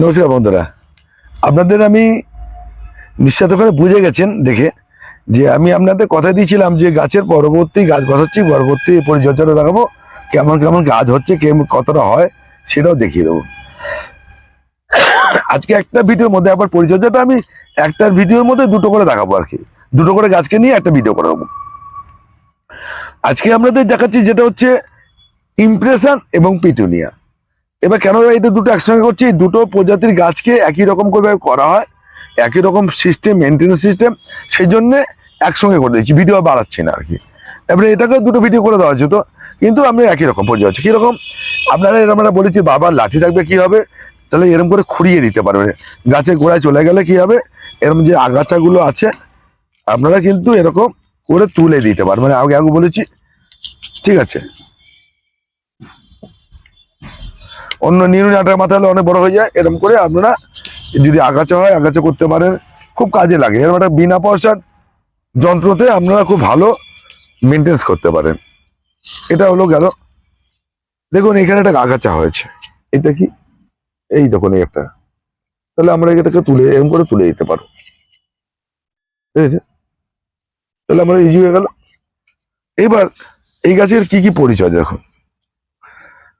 নমস্কার বন্ধুরা। আপনাদের আমি নিশ্চিত করে বুঝে গেছেন দেখে যে আমি আপনাদের কথা দিয়েছিলাম যে গাছের পরবর্তী গাছ বসাচ্ছি, পরবর্তী পরিচর্যাটা দেখাবো কেমন কেমন গাছ হচ্ছে কেমন কতটা হয় সেটাও দেখিয়ে দেবো। আজকে একটা ভিডিওর মধ্যে আবার পরিচর্যাটা আমি একটা ভিডিওর মধ্যে দুটো করে দেখাবো আর কি। দুটো করে গাছকে নিয়ে একটা ভিডিও করে দেবো আজকে আপনাদের দেখাচ্ছি যেটা হচ্ছে ইমপ্রেশন এবং পিটুনিয়া এবার কেন এটা দুটো একসঙ্গে করছি? এই দুটো প্রজাতির গাছকে একই রকম করে করা হয়, একই রকম সিস্টেম মেনটেন্স সিস্টেম সেই জন্য একসঙ্গে করে দিয়েছি ভিডিও বাড়াচ্ছি না আর কি এবারে এটাকে দুটো ভিডিও করে দেওয়া যেত কিন্তু আমি একই রকম পর্যায়ে হচ্ছে। কীরকম? আপনারা এরকম আমরা বলেছি, বাবার লাঠি থাকবে কি হবে? তাহলে এরকম করে খুঁড়িয়ে দিতে পারবে। গাছের গোড়ায় চলে গেলে কি হবে? এরকম যে আগাছাগুলো আছে, আপনারা কিন্তু এরকম করে তুলে দিতে পারবেন। মানে আগে আগে বলেছি, ঠিক আছে? অন্য নিউন আটার মাথা হলে অনেক বড় হয়ে যায় এরকম করে আপনারা যদি আগাছা হয়, আগাছা করতে পারেন, খুব কাজে লাগে। এরকম একটা বিনা পয়সার যন্ত্রতে আপনারা খুব ভালো মেনটেন্স করতে পারেন। এটা হলো গেল। দেখুন, এখানে একটা আগাছা হয়েছে। এটা কি? এই দেখুন, এই একটা। তাহলে আমরা এটাকে তুলে এরকম করে তুলে দিতে পারব ঠিক আছে? তাহলে আমরা ইজি হয়ে গেল। এবার এই গাছের কি কি পরিচয় দেখুন।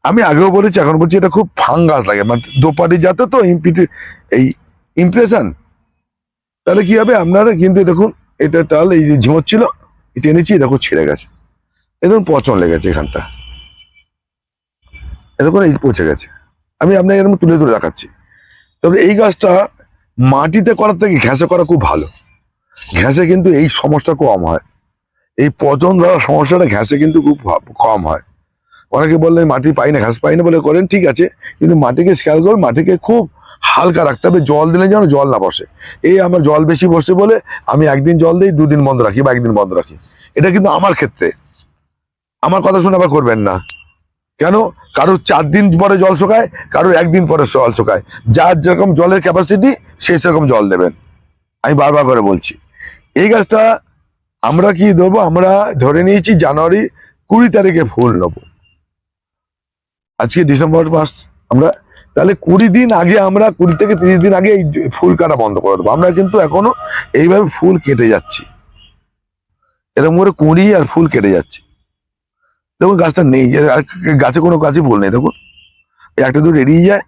আমি আগেও বলেছি, এখন বলছি এটা খুব ফাঙ্গাস লাগে। মানে দোপাটি যাতে তো ইমপিটি এই ইমপ্রেশন তাহলে কি হবে? আপনারা কিন্তু দেখুন, এটা টাল এই যে ঝিমোচ্ছিল এটা এনেছি দেখো ছিঁড়ে গেছে। এরকম পচন লেগেছে এখানটা। এরকম এই পচে গেছে। আমি আপনাকে এরকম তুলে তুলে দেখাচ্ছি। তবে এই গাছটা মাটিতে করার থেকে ঘ্যাসে করা খুব ভালো। ঘ্যাসে কিন্তু এই সমস্যা কম হয়। এই পচন ধরার সমস্যাটা ঘ্যাসে কিন্তু খুব কম হয়। অনেকে বললেন, মাটি পাই না, ঘাস পাই না বলে করেন, ঠিক আছে, কিন্তু মাটিকে খেয়াল করুন, মাটিকে খুব হালকা রাখতে হবে, জল দিলে যেন জল না বসে। এই আমার জল বেশি বসে বলে আমি একদিন জল দিই, দুদিন বন্ধ রাখি বা একদিন বন্ধ রাখি। এটা কিন্তু আমার ক্ষেত্রে। আমার কথা শুনে আবার করবেন না। কেন? কারোর চার দিন পরে জল শোকায়, কারোর একদিন পরে জল শোকায়। যার যেরকম জলের ক্যাপাসিটি সেই সেরকম জল দেবেন। আমি বারবার করে বলছি। এই গাছটা আমরা কি দেবো? আমরা ধরে নিয়েছি জানুয়ারি কুড়ি তারিখে ফুল নেব। আজকে ডিসেম্বর মাস আমরা তাহলে কুড়ি দিন আগে আমরা কুড়ি থেকে তিরিশ দিন আগে এই ফুল কাটা বন্ধ করে দেবো। আমরা কিন্তু এখনও এইভাবে ফুল কেটে যাচ্ছি। এরকম করে কুড়ি আর ফুল কেটে যাচ্ছি। দেখুন গাছটা নেই। আর গাছে কোনো গাছই ফুল নেই দেখুন। একটা দূর এড়িয়ে যায়।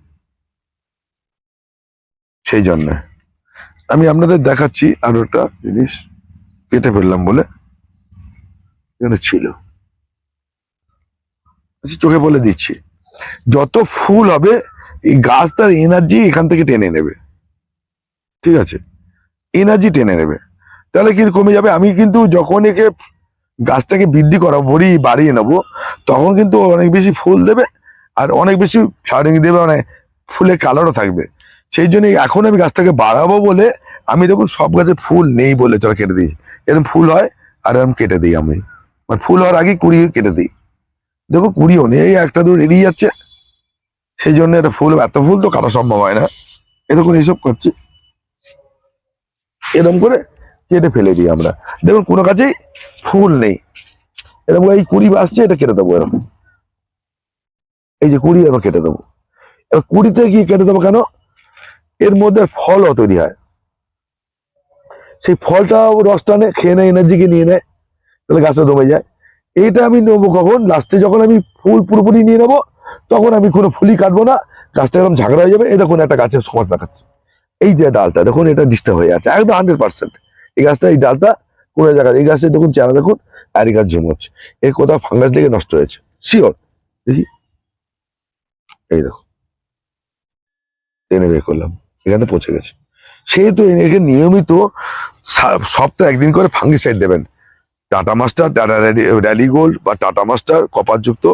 সেই জন্য। আমি আপনাদের দেখাচ্ছি আরও একটা জিনিস কেটে ফেললাম বলে। ছিল। আচ্ছা, চোখে বলে দিচ্ছি। যত ফুল হবে, এই গাছ তার এনার্জি এখান থেকে টেনে নেবে। ঠিক আছে? এনার্জি টেনে নেবে। তাহলে কি কমে যাবে? আমি কিন্তু যখন একে গাছটাকে বৃদ্ধি করাবো বড়ি বাড়িয়ে নেব, তখন কিন্তু অনেক বেশি ফুল দেবে আর অনেক বেশি ফ্লাওয়ারিং দেবে মানে ফুলে কালারও থাকবে। সেই জন্য এখন আমি গাছটাকে বাড়াবো বলে আমি দেখুন সব গাছে ফুল নেই বলে চলো কেটে দিয়েছি। এরকম ফুল হয় আর এরকম কেটে দিই আমি। মানে ফুল হওয়ার আগে কুড়ি কেটে দিই। দেখো কুড়িও নেই এই একটা দূর এড়িয়ে যাচ্ছে। সেই জন্য এটা ফুল, এত ফুল তো কাটা সম্ভব হয় না। এরকম এইসব করছি। এরকম করে কেটে ফেলে দিই আমরা। দেখুন কোনো কাজেই ফুল নেই। এরকম এই কুড়ি আসছে এটা কেটে দেবো এরকম। এই যে কুড়ি, এবার কেটে দেবো। এবার কুড়িতে গিয়ে কেটে দেবো কেন? এর মধ্যে ফলও তৈরি হয়। সেই ফলটাও রসটা টানে, খেয়ে নেয় এনার্জিকে নিয়ে নেয়। তাহলে গাছটা দমে যায়। এইটা আমি নেব কখন? লাস্টে যখন আমি ফুল পুরোপুরি নিয়ে নেব, তখন আমি কোনো ফুলই কাটবো না। গাছটা এরকম ঝাগড়া হয়ে যাবে। এই দেখুন, একটা গাছের সমাজ দেখাচ্ছে। এই যে ডালটা, দেখুন, এটা ডিস্টার্ব হয়ে যাচ্ছে, একদম হান্ড্রেড পার্সেন্ট এই গাছটা, এই ডালটা, কোনো জায়গায় এই গাছে দেখুন, চেহারা দেখুন, আর এই গাছ ঝুমোচ্ছে। এর কোথাও ফাঙ্গাস লেগে নষ্ট হয়েছে। শিওর দেখি। এই দেখো। টেনে বের করলাম। এখানে পচে গেছে। সেহেতু একে নিয়মিত সপ্তাহে একদিন করে ফাঙ্গিসাইড দেবেন। Tata master Tata rally gold বা টাটা মাস্টার কপার যুক্ত,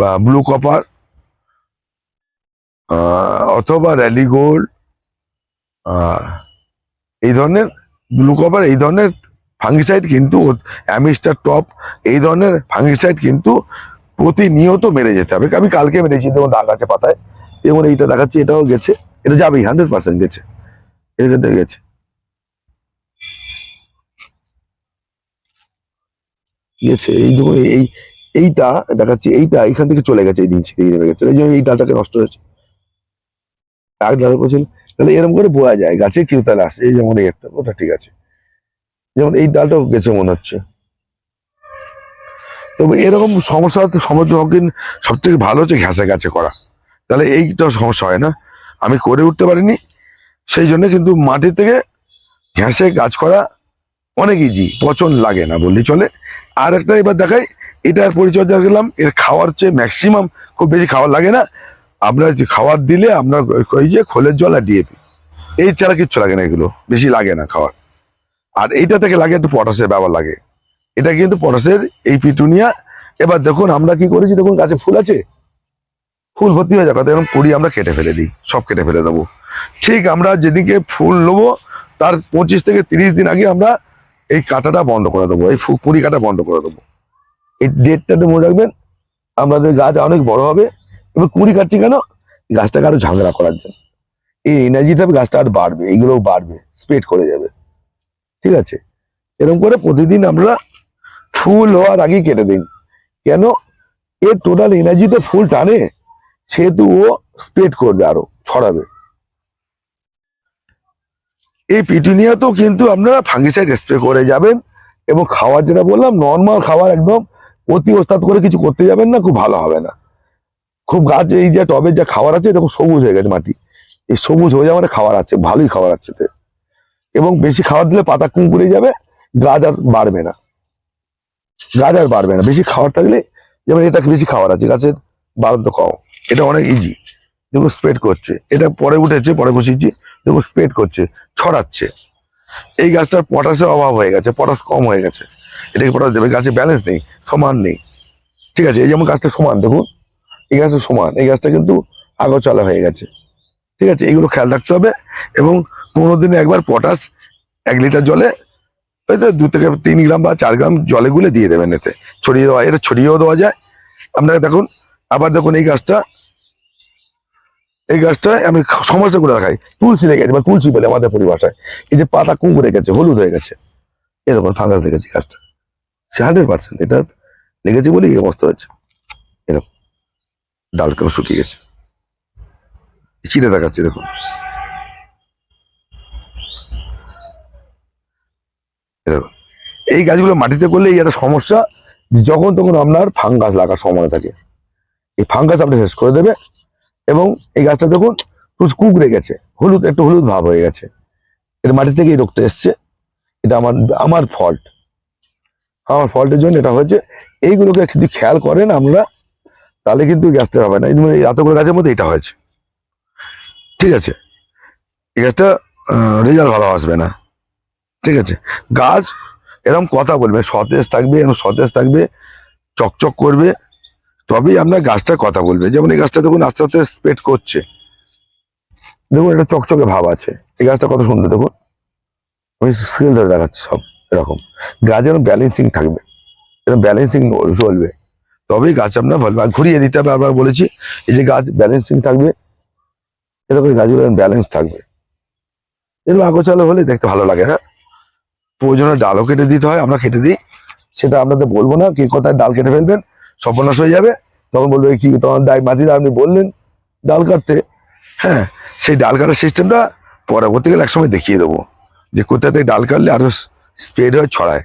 বা ব্লু কপার অথবা র্যালি গোল্ড এই ধরনের ব্লু কপার এই ধরনের ফাঙ্গিসাইড কিন্তু অ্যামিস্টার টপ এই ধরনের ফাঙ্গিসাইড কিন্তু প্রতিনিয়ত মেরে যেতে হবে। আমি কালকে মেরেছি, দেখুন দাগ আছে পাতায়। এবং এইটা দেখাচ্ছি, এটাও গেছে। এটা যাবেই হান্ড্রেড পার্সেন্ট গেছে। এটা গেছে। গেছে এই দেখুন, এই এইটা দেখাচ্ছি, এইটা এখান থেকে চলে গেছে এই নিচে দিয়ে নেমে গেছে। এই জন্য এই ডালটাকে নষ্ট হয়েছে। এক ধারে করছিল তাহলে এরকম করে বোঝা যায় গাছে কেউ তাহলে আসে, এই যেমন এই একটা, ওটা ঠিক আছে। যেমন এই ডালটাও গেছে মনে হচ্ছে। তবে এরকম সমস্যা সম্মুখীন সব থেকে ভালো হচ্ছে ঘেঁষে গাছে করা। তাহলে এইটা সমস্যা হয় না। আমি করে উঠতে পারিনি, সেই জন্য কিন্তু মাটি থেকে ঘেঁষে গাছ করা অনেক ইজি পচন লাগে না বললেই চলে। আর একটা এবার দেখাই এটার পরিচর্যা করলাম, এর খাওয়ার চেয়ে ম্যাক্সিমাম খুব বেশি খাওয়ার লাগে না। আমরা যে খাবার দিলে আমরা ওই যে খোলের জল আর ডিএপি এই ছাড়া কিচ্ছু লাগে না এগুলো, বেশি লাগে না খাওয়ার। আর এইটা থেকে লাগে একটু পটাশের ব্যবহার লাগে। এটা কিন্তু পটাশের এই পিটুনিয়া। এবার দেখুন আমরা কি করেছি, দেখুন গাছে ফুল আছে। ফুল ভর্তি হয়ে যাবে এরকম কুড়ি আমরা কেটে ফেলে দিই, সব কেটে ফেলে দেবো। ঠিক আমরা যেদিকে ফুল নেব, তার পঁচিশ থেকে তিরিশ দিন আগে আমরা এই কাটাটা বন্ধ করে দেবো, এই কুড়ি কাটা বন্ধ করে দেবো। এই ডেটটাতে মনে রাখবেন, আমাদের গাছ অনেক বড় হবে, এবার কুড়ি কাটছি কেন? গাছটাকে আরও ঝামেলা করার জন্য। এই এনার্জিটা গাছটা আর বাড়বে, এইগুলোও বাড়বে স্প্রেড করে যাবে। ঠিক আছে? এরকম করে প্রতিদিন আমরা ফুল হওয়ার আগেই কেটে দিন কেন? এর টোটাল এনার্জিতে ফুল টানে, সেহেতু ও স্প্রেড করবে আরও, ছড়াবে। এই পিটুনিয়াতেও কিন্তু আপনারা ফাঙ্গিসাইড স্প্রে করে যাবেন এবং খাওয়ার যেটা বললাম নর্মাল খাবার একদম অতি ওস্তাদ করে কিছু করতে যাবেন না, খুব ভালো হবে না। খুব গাছ, এই যে টবের যা খাবার আছে দেখো সবুজ হয়ে গেছে মাটি। এই সবুজ হয়ে যাওয়ার খাবার আছে, ভালোই খাবার আছে। এবং বেশি খাবার দিলে পাতা কুঁকুড়ে যাবে, গাছ আর বাড়বে না। গাছ আর বাড়বে না। বেশি খাবার থাকলে যেমন এটা বেশি খাবার আছে, গাছের বাড়ন্ত কম। এটা অনেক ইজি দেখো স্প্রেড করছে। এটা পরে উঠেছে, পরে বসিয়েছি দেখো স্প্রেড করছে, ছড়াচ্ছে। এই গাছটার পটাশের অভাব হয়ে গেছে পটাশ কম হয়ে গেছে। এটাকে পটাশ দেবে, গাছে ব্যালেন্স নেই, সমান নেই। ঠিক আছে, এই যেমন গাছটা সমান, দেখুন, এই গাছটা সমান, এই গাছটা কিন্তু আগোচলা হয়ে গেছে। ঠিক আছে এইগুলো খেয়াল রাখতে হবে এবং পনেরো দিনে একবার পটাশ এক লিটার জলে, ওই তো দু থেকে তিন গ্রাম বা চার গ্রাম জলে গুলে দিয়ে দেবেন এতে। ছড়িয়ে দেওয়া, এটা ছড়িয়েও দেওয়া যায়। আপনারা দেখুন, আবার দেখুন এই গাছটা এই গাছটা আমি সমস্যা করে দেখাই। তুলসী লেগেছে বা তুলসী বলে আমাদের পরিভাষায়। এই যে পাতা কুঁকুড়ে গেছে, হলুদ হয়ে গেছে, এরকম ফাঙ্গাস লেগেছে গাছটা। সে হান্ড্রেড পার্সেন্ট এটা লেগেছে বলেই এই হচ্ছে এরকম। ডাল কেন শুকিয়ে গেছে? চিড়ে দেখাচ্ছে, দেখুন। এই গাছগুলো মাটিতে করলে এই একটা সমস্যা, যখন তখন আপনার ফাঙ্গাস লাগার সময় থাকে। এই ফাঙ্গাস আপনি শেষ করে দেবে এবং এই গাছটা দেখুন কুকড়ে গেছে। হলুদ, একটু হলুদ ভাব হয়ে গেছে। এর মাটি থেকে এই রোগটা এসছে। এটা আমার আমার ফল্ট আমার ফল্টের জন্য এটা হয়েছে। এইগুলোকে যদি খেয়াল করেন আমরা, তাহলে কিন্তু গ্যাসটা হবে না। যেমন এই এতগুলো গাছের মধ্যে এটা হয়েছে। ঠিক আছে? এই গাছটা রেজাল্ট ভালো আসবে না। ঠিক আছে? গাছ এরকম কথা বলবে, সতেজ থাকবে এরকম সতেজ থাকবে, চকচক করবে। তবেই আপনার গাছটা কথা বলবে। যেমন এই গাছটা দেখুন আস্তে আস্তে স্প্রেড করছে। দেখুন এটা চকচকে ভাব আছে। এই গাছটা কত সুন্দর, দেখুন। আমি স্কেল ধরে দেখাচ্ছি সব, এরকম। গাছ যেন ব্যালেন্সিং থাকবে। এরকম ব্যালেন্সিং চলবে। তবেই গাছ আপনার ভালো। ঘুরিয়ে দিতে হবে, আবার বলেছি, এই যে গাছ ব্যালেন্সিং থাকবে, এরকম গাছগুলো ব্যালেন্স থাকবে। এরকম আগোচালো হলে দেখতে ভালো লাগে হ্যাঁ? প্রয়োজনে ডালও কেটে দিতে হয়, আমরা কেটে দিই। সেটা আপনাদের বলব না, কি কোথায় ডাল কেটে ফেলবেন। সর্বনাশ হয়ে যাবে। তখন বলবে, কি তোমার দায় মাটিতে আপনি বললেন ডাল কাটতে। হ্যাঁ সেই ডাল কাটার সিস্টেমটা পরবর্তীকালে একসময় দেখিয়ে দেবো যে কোথা থেকে ডাল কাটলে আরও স্প্রেড হয়ে, ছড়ায়।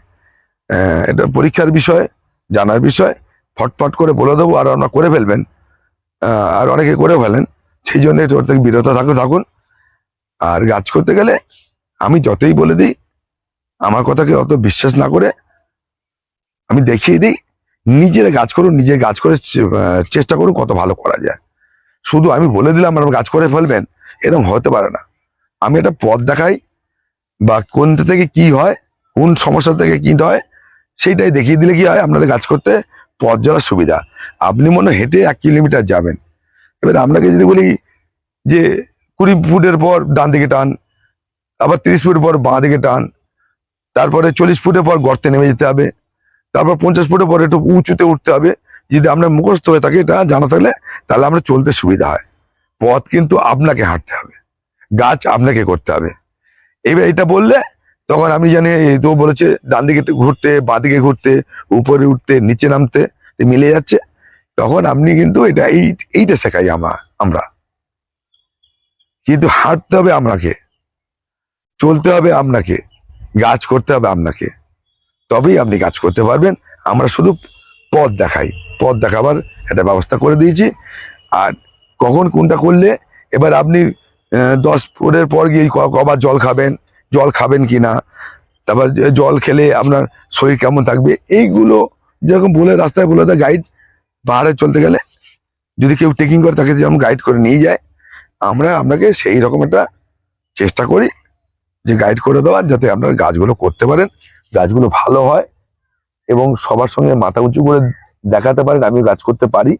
এটা পরীক্ষার বিষয়, জানার বিষয়। ফটফট করে বলে দেবো, আর আপনারা করে ফেলবেন। আর অনেকে করে ফেলেন। সেই জন্য ওর থেকে বিরত থাকুন থাকুন। আর গাছ করতে গেলে আমি যতই বলে দিই, আমার কথাকে অত বিশ্বাস না করে আমি দেখিয়ে দিই। নিজের গাছ করুন নিজে গাছ করে চেষ্টা করুন কত ভালো করা যায়। শুধু আমি বলে দিলাম আপনারা গাছ করে ফেলবেন, এরকম হতে পারে না। আমি একটা পথ দেখাই, বা কোনটা থেকে কি হয়, কোন সমস্যা থেকে কি হয়, সেইটাই দেখিয়ে দিলে কি হয়, আপনাদের গাছ করতে পথ যাওয়ার সুবিধা। আপনি মনে হেঁটে এক কিলোমিটার যাবেন। এবার আপনাকে যদি বলি যে কুড়ি ফুটের পর ডান দিকে টান, আবার তিরিশ ফুট পর বাঁ দিকে টান, তারপরে চল্লিশ ফুটের পর গর্তে নেমে যেতে হবে তারপর পঞ্চাশ ফুটের পরে একটু উঁচুতে উঠতে হবে। যদি আমরা মুখস্থ হয়ে থাকে, এটা জানা থাকলে তাহলে আমরা চলতে সুবিধা হয়। পথ কিন্তু আপনাকে হাঁটতে হবে। গাছ আপনাকে করতে হবে। এবার এটা বললে তখন আমি জানি তো বলেছে, ডান দিকে ঘুরতে, বাঁ দিকে ঘুরতে, উপরে উঠতে, নিচে নামতে মিলে যাচ্ছে। তখন আপনি কিন্তু এটা এই, এইটা শেখাই আমা আমরা। কিন্তু হাঁটতে হবে আপনাকে। চলতে হবে আপনাকে। গাছ করতে হবে আপনাকে। তবেই আপনি কাজ করতে পারবেন। আমরা শুধু পথ দেখাই। পথ দেখাবার একটা ব্যবস্থা করে দিয়েছি। আর কখন কোনটা করলে, এবার আপনি দশ ফুটের পর গিয়ে কবার জল খাবেন জল খাবেন কি না তারপর জল খেলে আপনার শরীর কেমন থাকবে, এইগুলো যেরকম বলে, রাস্তায় বলে দেয় গাইড পাহাড়ে চলতে গেলে, যদি কেউ ট্রেকিং করে তাকে যেমন গাইড করে নিয়ে যায়, আমরা আপনাকে সেই রকম একটা চেষ্টা করি যে গাইড করে দেওয়ার, যাতে আপনারা গাছগুলো করতে পারেন। গাছগুলো ভালো হয় এবং সবার সঙ্গে মাথা উঁচু করে দেখাতে পারেন আমি গাছ করতে পারি।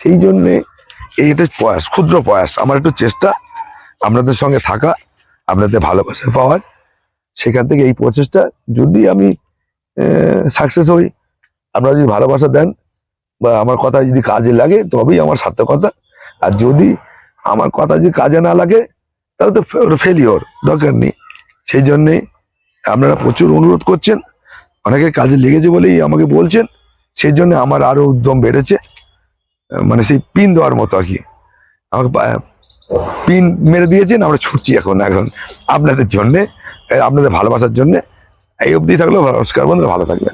সেই জন্যে এই একটা প্রয়াস, ক্ষুদ্র প্রয়াস। আমার একটু চেষ্টা, আপনাদের সঙ্গে থাকা, আপনাদের ভালোবাসা পাওয়ার। সেখান থেকে এই প্রচেষ্টা, যদি আমি সাকসেস হই, আপনারা যদি ভালোবাসা দেন, বা আমার কথা যদি কাজে লাগে, তবেই আমার সার্থকতা। আর যদি আমার কথা যদি কাজে না লাগে, তাহলে তো ফেলিওর, দরকার নেই। সেই জন্যে আপনারা প্রচুর অনুরোধ করছেন অনেকে কাজে লেগেছে বলেই আমাকে বলছেন সেই জন্য আমার আরও উদ্যম বেড়েছে মানে সেই পিন দেওয়ার মতো আর কি। আমাকে পিন মেরে দিয়েছেন, আমরা ছুটছি এখন এখন আপনাদের জন্যে আপনাদের ভালোবাসার জন্যে, এই অবধি থাকলেও নমস্কার বন্ধুরা, ভালো থাকবে